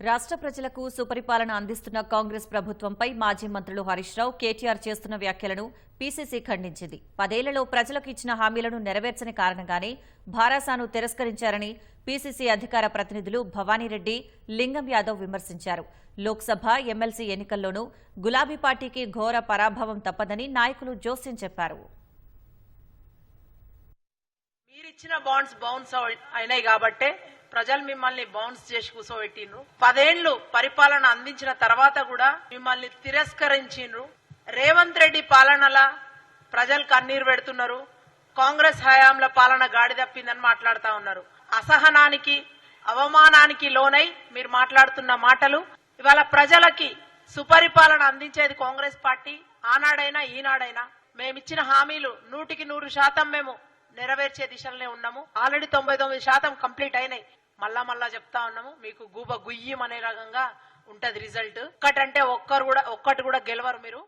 రాష్ట్ర ప్రజలకు సుపరిపాలన అందిస్తున్న కాంగ్రెస్ ప్రభుత్వంపై మాజీ మంత్రులు హరీష్ రావు కేటీఆర్ చేస్తున్న వ్యాఖ్యలను పీసీసీ ఖండించింది. పదేళ్ళలో ప్రజలకు ఇచ్చిన హామీలను నెరవేర్చని కారణంగానే భారాసాను తిరస్కరించారని పీసీసీ అధికార ప్రతినిధులు భవానీరెడ్డి లింగం యాదవ్ విమర్శించారు. లోక్సభ ఎమ్మెల్సీ ఎన్నికల్లోనూ గులాబీ పార్టీకి ఘోర పరాభవం తప్పదని నాయకులు జోస్యం చెప్పారు. మీరిచ్చిన బాండ్స్ బౌన్స్ అయినాయి కాబట్టే ప్రజలు మిమ్మల్ని బౌన్స్ చేసి కూర్చోబెట్టిండ్రు పదేండ్లు పరిపాలన అందించిన తర్వాత కూడా మిమ్మల్ని తిరస్కరించిండ్రు. రేవంత్ రెడ్డి పాలనల ప్రజలు కన్నీరు పెడుతున్నారు. కాంగ్రెస్ హయాంల పాలన గాడి తప్పిందని మాట్లాడుతా ఉన్నారు. అసహనానికి అవమానానికి లోనై మీరు మాట్లాడుతున్న మాటలు ఇవాళ ప్రజలకి సుపరిపాలన అందించేది కాంగ్రెస్ పార్టీ. ఆనాడైనా ఈనాడైనా మేమిచ్చిన హామీలు నూటికి నూరు శాతం మేము నెరవేర్చే దిశలోనే ఉన్నాము. ఆల్రెడీ తొంభై తొమ్మిది శాతం కంప్లీట్ అయినాయి. మళ్ళా మళ్ళా చెప్తా ఉన్నాము మీకు గూబ గుయ్యం అనే రకంగా ఉంటది రిజల్ట్ ఒక్కటంటే ఒక్కరు కూడా ఒక్కటి కూడా గెలవరు మీరు.